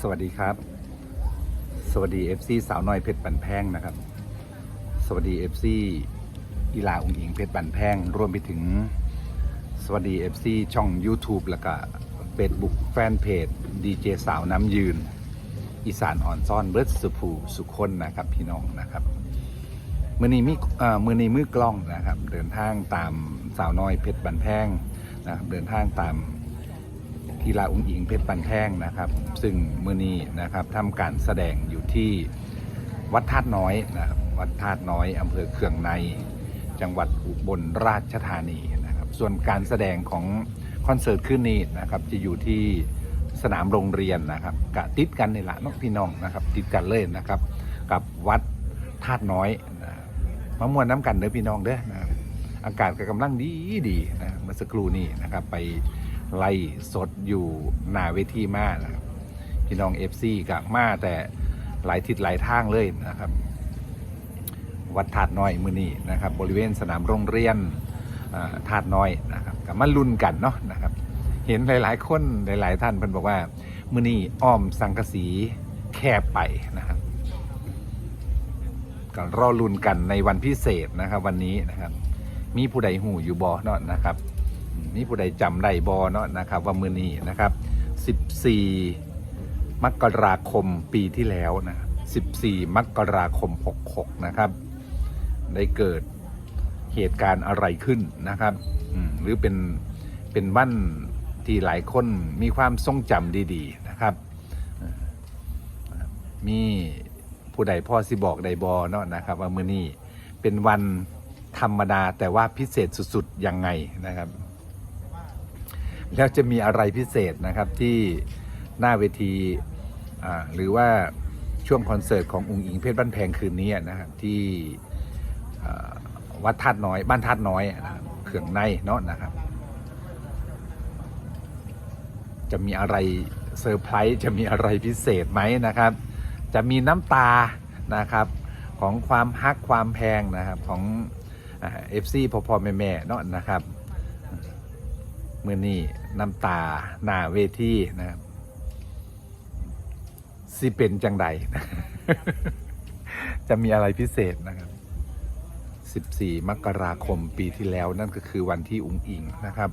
สวัสดีครับ สวัสดี FC สาวน้อยเพชรบันแพงนะครับ สวัสดี FC อีลาองอิงเพชรบันแพงรวมไปถึง สวัสดี FC ช่อง YouTube แล้วก็ Facebook แฟนเพจดีเจสาวน้ำยืน อีสานอ่อนซ่อนเบิร์ดสุภูสุคนนะครับพี่น้องนะครับมือนี้มีเอ่อมือนี้มือกล้องนะครับ เดินทางตามสาวน้อยเพชรบันแพงนะครับเดินทางตาม กีฬาอุ้งอิงเพชรบันแพงนะครับ ซึ่งมือนี้นะครับทำการแสดงอยู่ที่วัดธาตุน้อยนะครับวัดธาตุน้อยอำเภอเคืองในจังหวัดอุบลราชธานีนะครับ ส่วนการแสดงของคอนเสิร์ตคืนนี้นะครับจะอยู่ที่สนามโรงเรียนนะครับกะติดกันในละน้องพี่น้องนะครับ ติดกันเลยนะครับ กับวัดธาตุน้อยนะครับมามวนน้ำกันเด้อพี่น้องเด้อนะอากาศก็กำลังดีดีนะเมื่อสักครู่นี้นะครับไป ไล่สดอยู่หน้าเวทีมานะครับพี่น้องเอฟซีกับมาแต่หลายทิศหลายทางเลยนะครับ วัดธาตุน้อยมือนี้นะครับ บริเวณสนามโรงเรียนอ่าธาตุน้อยนะครับกับมาลุ้นกันเนาะนะครับ เห็นหลาย ๆ คนหลาย ๆ ท่านเพิ่นบอกว่ามือนี้อ้อมสังกสีแคบไปนะครับก็รอลุ้นกันในวันพิเศษนะครับ วันนี้นะครับ มีผู้ใดหูอยู่บอเนาะนะครับ มีผู้ใดจำได้บอเนาะนะครับว่ามือนี้นะครับ 14 มกราคมปีที่แล้วนะ14 มกราคม 66 นะครับ ได้เกิดเหตุการณ์อะไรขึ้นนะครับหรือเป็นเป็นวันที่หลายคนมีความทรงจำดีๆนะครับ มีผู้ใดพ่อสิบอกใดบอเนาะนะครับ ว่ามื้อนี้เป็นวันธรรมดาแต่ว่าพิเศษสุด ๆ ยังไงนะครับ แล้วจะมีอะไรพิเศษนะครับที่หน้าเวทีหรือว่าช่วงคอนเสิร์ตขององค์อิงเพชรบ้านแพงคืนนี้นะครับที่วัดธาตุน้อยบ้านธาตุน้อยนะครับเขื่องในเนาะนะครับ จะมีอะไรเซอร์ไพรส์จะมีอะไรพิเศษไหมนะครับ จะมีน้ำตานะครับของความฮักความแพงนะครับของเอฟซีพอพอแม่แม่เนาะนะครับ มื่อนี้น้ำตาหน้าเวทีนะครับสิเป็นจังใดจะมีอะไรพิเศษนะครับ14 มกราคมปีที่แล้วนั่นก็คือวันที่อุ๋งอิงนะครับ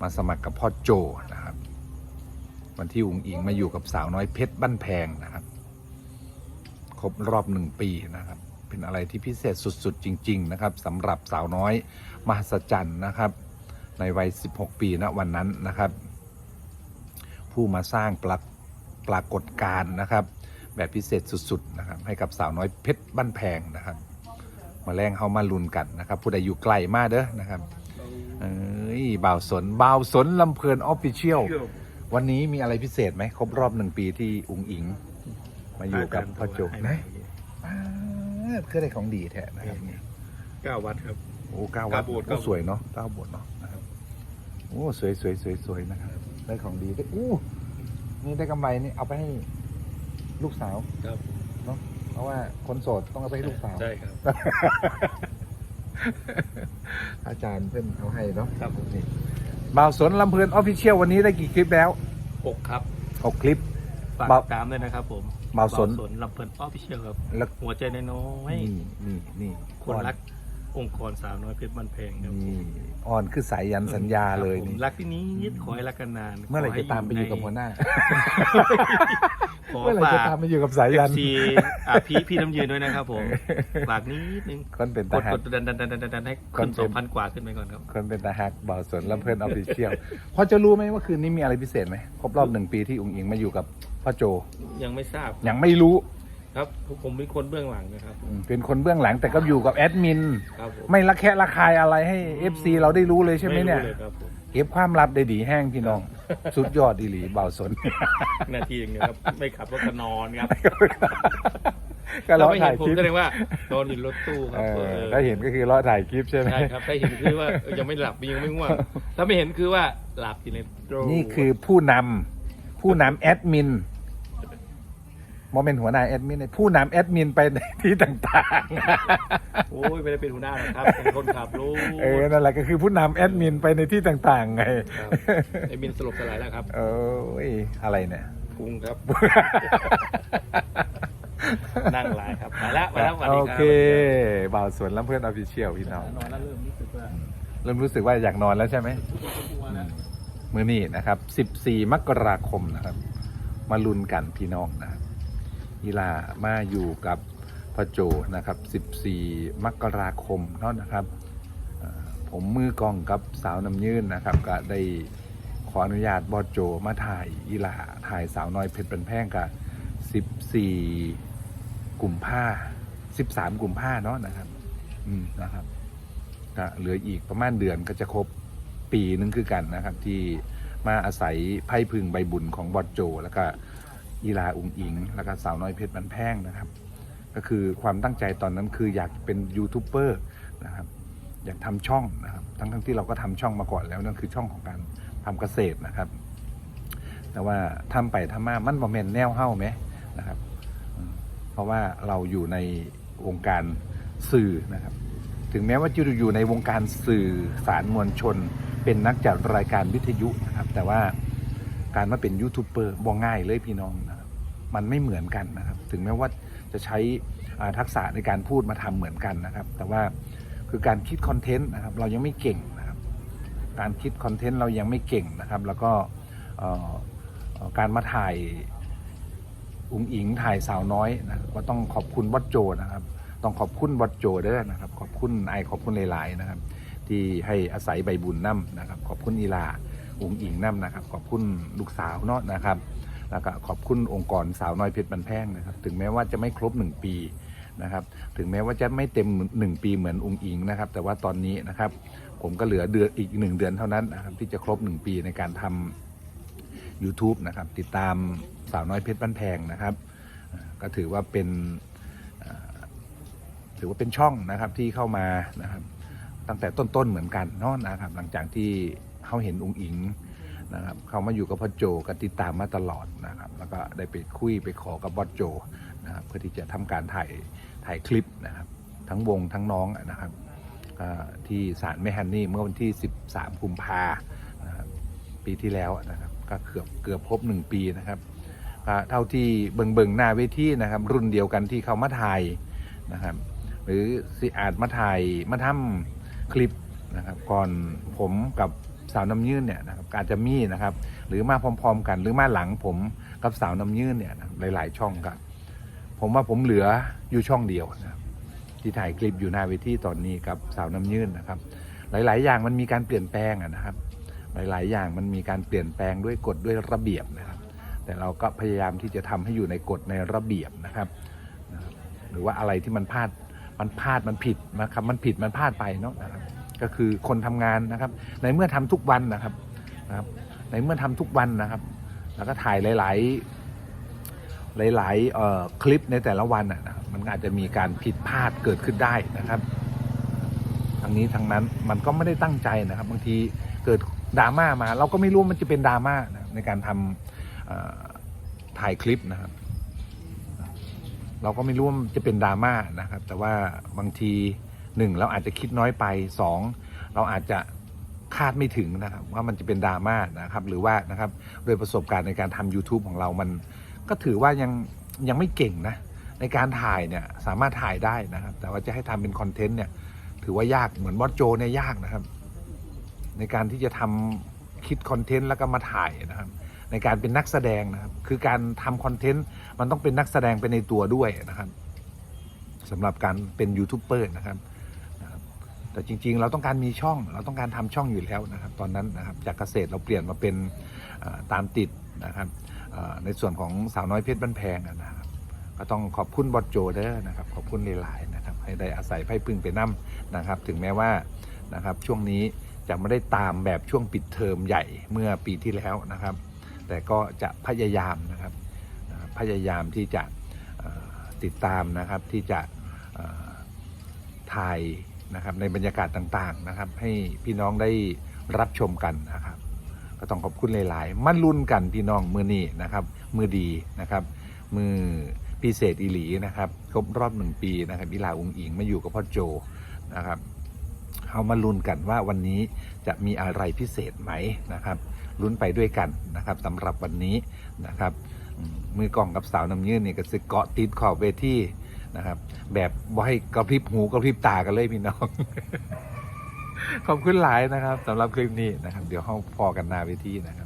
มาสมัครกับพ่อโจนะครับ วันที่อุ๋งอิงมาอยู่กับสาวน้อยเพชรบ้านแพงนะครับ ครบรอบหนึ่งปีนะครับ เป็นอะไรที่พิเศษสุดๆ จริง ๆ นะครับสำหรับสาวน้อยมหัศจรรย์นะครับ ในวัย 16 ปีนะวันนั้นนะครับ ผู้มาสร้างปรากปรากฏการณ์นะครับ แบบพิเศษสุดๆนะครับให้กับสาวน้อยเพชรบ้านแพงนะครับ มาแรงเข้ามาลุนกันนะครับ ผู้ใดอยู่ไกลมากเด้อนะครับเอ้ยบ่าวสนบ่าวสนลำเพลินออฟฟิเชียลวันนี้มีอะไรพิเศษไหมครบรอบหนึ่งปีที่อุ๋งอิง มาอยู่กับพ่อโจไหนป๊าดคือได้ของดีแท้นะครับนี่เก้าวัดครับโอ้เก้าวัดเก้าโบสถ์โอ้เก้าโบสถ์สวยเนาะเก้าโบสถ์เนาะนะครับ โอ้สวยสวยสวยสวยนะครับได้ของดีได้อู้นี่ได้กำไรนี่เอาไปให้ลูกสาวครับเนาะเพราะว่าคนโสดต้องเอาไปให้ลูกสาว ใช่ครับ อาจารย์เพิ่นเอาให้เนาะครับผมนี่บ่าวสนลำเพลินออฟฟิเชียลวันนี้ได้กี่คลิปแล้วหกครับ หกคลิป ฝากบ่าวติดตามด้วยนะครับผมบ่าวสน ลำเพลินออฟฟิเชียลครับ แล้วหัวใจน้อยนี่นี่นี่ๆคนรัก องค์กรสาวน้อยเพชรบ้านแพงครับนี่อ่อนคือสายยันสัญญาเลยครับผมนี่รักที่นี้ยึดขอให้รักกันนานเมื่อไหร่จะตามไปอยู่กับหัวหน้า ขอเมื่อไหร่ฝาจะก ตามไปอยู่กับสายยันซีอะพี่พี่น้ำยืนด้วยนะครับผมฝากนิดนึงคนเป็นกทดหาร กดดันดันดันดันดันให้คขึ้นนเป็น สองพันกว่าขึ้นไปก่อนครับ คนเป็นตาฮักบ่าวสนลำเพลินออฟฟิเชียลพอจะรู้ไหมว่าคืนนี้มีอะไรพิเศษไหมครบรอบหนึ่งปีที่อุ๋งอิงมาอยู่กับพ่อโจยังไม่ทราบ ยังไม่รู้ ครับผมเป็นคนเบื้องหลังนะครับ อืมเป็นคนเบื้องหลังแต่ก็อยู่กับแอดมิน ครับผมไม่ละแคะละคายอะไรให้ FC เราได้รู้เลยใช่ไหมเนี่ย รู้เลยครับผมเก็บความลับได้ดีแห้งพี่น้อง สุดยอดดีหลีบ่าวสนนาทีอย่างเดียวครับ ไม่ขับรถก็นอนครับก็รอถ้าไม่เห็ถ่านยผมคลิปแสดงว่านอนอยู่รถตู้คเอรับอเออถ้าเห็นก็คือรอถ่ายคลิปใช่ไหม ใช่ครับถ้าเห็นคือว่าเออยังไม่หลับยังไม่ง่วงถ้าไม่เห็นคือว่าหลับอยู่ในรถ นี่คือผู้นำผู้นำแอดมิน โมเมนต์หัวหน้าแอดมินเนี่ยผู้นำแอดมินไปในที่ต่างๆโอ้ยไม่ได้เป็นหัวหน้าหรอกครับ เป็นคนขับรถเออ นั่นแหละก็คือผู้นำแอดมินไปในที่ต่างๆไง ครับไอ้บินสลบสลายแล้วครับโอ้ย อะไรเนี่ย กรุงครับ นั่งไลน์ครับมาแล้วมาแล้วสวัสโอดีครับเคบ่าวสวนลำเพื่อนออฟฟิเชียลพี่น้อง นอนแล้วเริ่มรู้สึกว่าเริ่มรู้สึกว่าอยากนอนแล้วใช่ไหมกลัวแล้วมื้อนี้นะครับ 14 มกราคมนะครับ มาลุ้นกันพี่น้องนะครับ อีลามาอยู่กับพ่อโจนะครับ 14 มกราคมเนาะนะครับ ผมมือกองกับสาวน้ำยื่นนะครับ ก็ได้ขออนุญาตบอโจมาถ่ายอีลาถ่ายสาวน้อยเพชรเป็นแพงกับ14 กลุ่มภา13 กลุ่มภาเนาะนะครับอืมนะครับก็เหลืออีกประมาณเดือนก็จะครบปีนึงคือกันนะครับที่มาอาศัยไพ่พึ่งใบบุญของบอดโจ แล้วก็ อีลาอุงอิง แล้วก็สาวน้อยเพชรบันแพงนะครับ ก็คือความตั้งใจตอนนั้นคืออยากเป็นยูทูบเบอร์นะครับอยากทำช่องนะครับ ทั้งทั้งที่เราก็ทำช่องมาก่อนแล้วนั่นคือช่องของการทำเกษตรนะครับ แต่ว่าทำไปทำมามันบอมเมนแนวเฮ้าไหมนะครับ เพราะว่าเราอยู่ในวงการสื่อนะครับ ถึงแม้ว่าจะอยู่ในวงการสื่อสารมวลชน เป็นนักจัดรายการวิทยุนะครับ แต่ว่า การมาเป็นยูทูบเบอร์บ่ง่ายเลยพี่น้องนะครับมันไม่เหมือนกันนะครับ ถึงแม้ว่าจะใช้ทักษะในการพูดมาทำเหมือนกันนะครับ แต่ว่าคือการคิดคอนเทนต์นะครับ เรายังไม่เก่งนะครับ การคิดคอนเทนต์เรายังไม่เก่งนะครับ แล้วก็การมาถ่ายอุ๋งอิงถ่ายสาวน้อยนะก็ต้องขอบคุณวัดโจนะครับ ต้องขอบคุณวัดโจเด้อนะครับ ขอบคุณไอขอบคุณหลาย ๆ นะครับ ที่ให้อาศัยใบบุญน้ำนะครับ ขอบคุณอีลา อุ๋งอิงน้ำนะครับ ขอบคุณลูกสาวเนาะนะครับ แล้วก็ขอบคุณองค์กรสาวน้อยเพชรบันแพงนะครับ ถึงแม้ว่าจะไม่ครบหนึ่งปีนะครับ ถึงแม้ว่าจะไม่เต็มหนึ่งปีเหมือนอุ๋งอิงนะครับ แต่ว่าตอนนี้นะครับ ผมก็เหลือเดือนอีกหนึ่งเดือนเท่านั้นนะครับที่จะครบหนึ่งปีในการทำ YouTube นะครับ ติดตามสาวน้อยเพชรบ้านแพงนะครับ ก็ถือว่าเป็นถือว่าเป็นช่องนะครับที่เข้ามานะครับตั้งแต่ต้นๆเหมือนกันเนาะนะครับ หลังจากที่ เขาเห็นองค์อิงนะครับเขามาอยู่กับพ่อโจก็ติดตามมาตลอดนะครับ แล้วก็ได้ไปคุยไปขอกับบอสโจนะครับเพื่อที่จะทำการถ่ายถ่ายคลิปนะครับ ทั้งวงทั้งน้องนะครับที่ศาลแม่ฮันนี่เมื่อวันที่ 13กุมภานะครับปีที่แล้วนะครับก็เกือบเกือบครบหนึ่งปีนะครับเท่าที่เบิงเบิงหน้าเวทีนะครับ รุ่นเดียวกันที่เขามาถ่ายนะครับ หรือสิอาจมาถ่ายมาทำคลิปนะครับ ก่อนผมกับ สาวน้ำยื่นเนี่ยนะครับอาจจะมีนะครับ หรือมาพร้อม ๆ กันหรือมาหลังผมกับสาวน้ำยื่นเนี่ยนะหลายๆ ช่องกันผมว่าผมเหลืออยู่ช่องเดียวนะครับที่ถ่ายคลิปอยู่หน้าเวทีตอนนี้กับสาวน้ำยื่นนะครับ หลาย ๆ อย่างมันมีการเปลี่ยนแปลงนะครับ หลาย ๆ อย่างมันมีการเปลี่ยนแปลงด้วยกฎด้วยระเบียบนะครับ แต่เราก็พยายามที่จะทำให้อยู่ในกฎในระเบียบนะครับนะครับ หรือว่าอะไรที่มันพลาดมันพลาดมันผิดนะครับมันผิดมันพลาดไปเนาะนะครับ ก็คือคนทำงานนะครับ ในเมื่อทำทุกวันนะครับนะครับ ในเมื่อทำทุกวันนะครับ แล้วก็ถ่ายหลาย ๆ หลายๆเอ่อคลิปในแต่ละวันนะนะครับมันอาจจะมีการผิดพลาดเกิดขึ้นได้นะครับทั้งนี้ทั้งนั้นมันก็ไม่ได้ตั้งใจนะครับ บางทีเกิดดราม่ามา เราก็ไม่รู้มันจะเป็นดราม่านะในการทำถ่ายคลิปนะครับ เราก็ไม่รู้ว่ามันจะเป็นดราม่านะครับ แต่ว่าบางที หนึ่งเราอาจจะคิดน้อยไปสองเราอาจจะคาดไม่ถึงนะครับว่ามันจะเป็นดราม่านะครับหรือว่านะครับโดยประสบการณ์ในการทำ YouTube ของเรามัน ก็ถือว่ายังยังไม่เก่งนะในการถ่ายเนี่ยสามารถถ่ายได้นะครับ แต่ว่าจะให้ทำเป็นคอนเทนต์เนี่ยถือว่ายากเหมือนบอสโจเนี่ยยากนะครับ ในการที่จะทำคิดคอนเทนต์แล้วก็มาถ่ายนะครับ ในการเป็นนักแสดงนะครับ คือการทำคอนเทนต์มันต้องเป็นนักแสดงไปในตัวด้วยนะครับสำหรับการเป็นยูทูบเบอร์นะครับ แต่จริง ๆ เราต้องการมีช่อง เราต้องการทำช่องอยู่แล้วนะครับ ตอนนั้นนะครับจากเกษตรเราเปลี่ยนมาเป็นตามติดนะครับในส่วนของสาวน้อยเพชรบ้านแพงนะครับก็ต้องขอบคุณบอสโจเด้อนะครับขอบคุณหลายๆนะครับให้ได้อาศัยไพ่พึ่งไปน้ำนะครับ ถึงแม้ว่านะครับช่วงนี้จะไม่ได้ตามแบบช่วงปิดเทอมใหญ่เมื่อปีที่แล้วนะครับ แต่ก็จะพยายามนะครับพยายามที่จะติดตามนะครับที่จะถ่าย นะครับ ในบรรยากาศต่างๆนะครับ ให้พี่น้องได้รับชมกันนะครับ ก็ต้องขอบคุณหลายๆมาลุ้นกันพี่น้องมือนี้นะครับ มือดีนะครับ มือพิเศษอีหลีนะครับครบรอบหนึ่งปีนะครับวิลาองค์อิงมาอยู่กับพ่อโจนะครับเอามาลุ้นกันว่าวันนี้จะมีอะไรพิเศษไหมนะครับลุ้นไปด้วยกันนะครับสำหรับวันนี้นะครับมือกล่องกับสาวน้ำยืนนี่ก็สึกเกาะติดขอบเวที นะครับ แบบบ่ให้กระพริบหูกระพริบตากันเลยพี่น้อง ขอบคุณหลายนะครับสำหรับคลิปนี้นะครับ เดี๋ยวห้องพอกันหน้าเวทีนะครับ